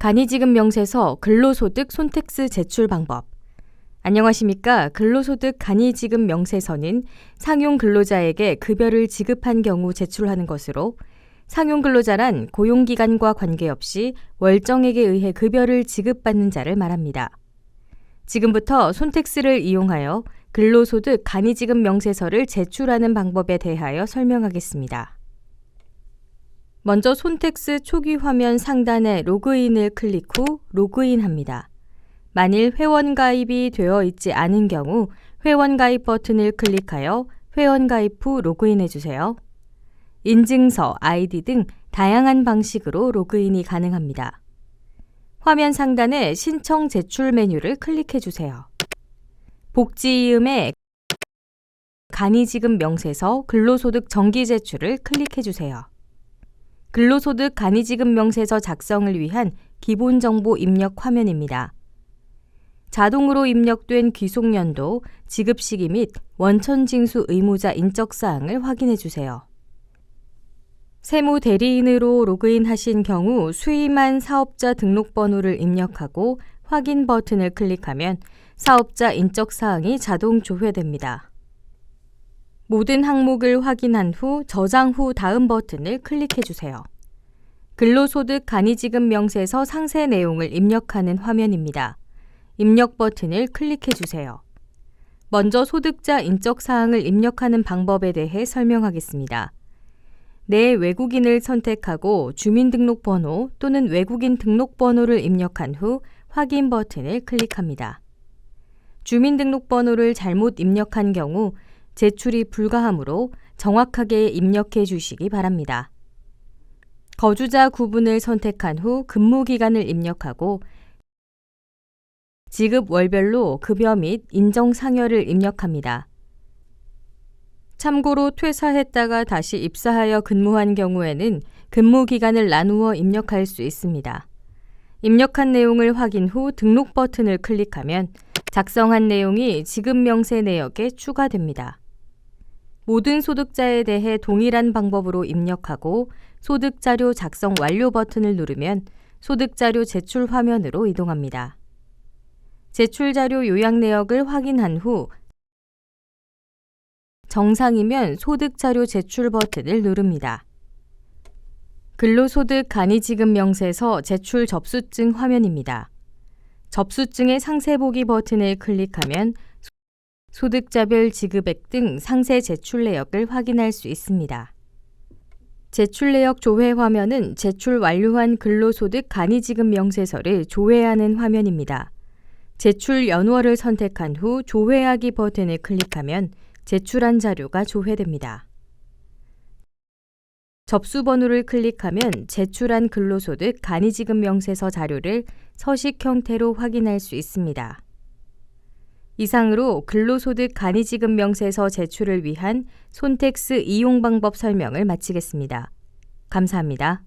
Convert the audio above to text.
간이지급 명세서 근로소득 손택스 제출 방법. 안녕하십니까. 근로소득 간이지급 명세서는 상용 근로자에게 급여를 지급한 경우 제출하는 것으로 상용 근로자란 고용기간과 관계없이 월정액에 의해 급여를 지급받는 자를 말합니다. 지금부터 손택스를 이용하여 근로소득 간이지급 명세서를 제출하는 방법에 대하여 설명하겠습니다. 먼저 손택스 초기 화면 상단에 로그인을 클릭 후 로그인합니다. 만일 회원 가입이 되어 있지 않은 경우 회원 가입 버튼을 클릭하여 회원 가입 후 로그인해 주세요. 인증서, 아이디 등 다양한 방식으로 로그인이 가능합니다. 화면 상단에 신청 제출 메뉴를 클릭해 주세요. 복지 이음에 간이지급 명세서 근로소득 정기 제출을 클릭해 주세요. 근로소득 간이지급 명세서 작성을 위한 기본 정보 입력 화면입니다. 자동으로 입력된 귀속연도, 지급 시기 및 원천 징수 의무자 인적 사항을 확인해 주세요. 세무 대리인으로 로그인하신 경우 수임한 사업자 등록번호를 입력하고 확인 버튼을 클릭하면 사업자 인적 사항이 자동 조회됩니다. 모든 항목을 확인한 후 저장 후 다음 버튼을 클릭해 주세요. 근로소득 간이지급 명세서 상세 내용을 입력하는 화면입니다. 입력 버튼을 클릭해 주세요. 먼저 소득자 인적 사항을 입력하는 방법에 대해 설명하겠습니다. 내 외국인을 선택하고 주민등록번호 또는 외국인 등록번호를 입력한 후 확인 버튼을 클릭합니다. 주민등록번호를 잘못 입력한 경우 제출이 불가하므로 정확하게 입력해 주시기 바랍니다. 거주자 구분을 선택한 후 근무 기간을 입력하고 지급 월별로 급여 및 인정 상여를 입력합니다. 참고로 퇴사했다가 다시 입사하여 근무한 경우에는 근무 기간을 나누어 입력할 수 있습니다. 입력한 내용을 확인 후 등록 버튼을 클릭하면 작성한 내용이 지급 명세 내역에 추가됩니다. 모든 소득자에 대해 동일한 방법으로 입력하고 소득자료 작성 완료 버튼을 누르면 소득자료 제출 화면으로 이동합니다. 제출자료 요약 내역을 확인한 후 정상이면 소득자료 제출 버튼을 누릅니다. 근로소득 간이지급 명세서 제출 접수증 화면입니다. 접수증의 상세 보기 버튼을 클릭하면 소득자별 지급액 등 상세 제출 내역을 확인할 수 있습니다. 제출 내역 조회 화면은 제출 완료한 근로소득 간이지급 명세서를 조회하는 화면입니다. 제출 연월을 선택한 후 조회하기 버튼을 클릭하면 제출한 자료가 조회됩니다. 접수 번호를 클릭하면 제출한 근로소득 간이지급 명세서 자료를 서식 형태로 확인할 수 있습니다. 이상으로 근로소득 간이지급 명세서 제출을 위한 손택스 이용 방법 설명을 마치겠습니다. 감사합니다.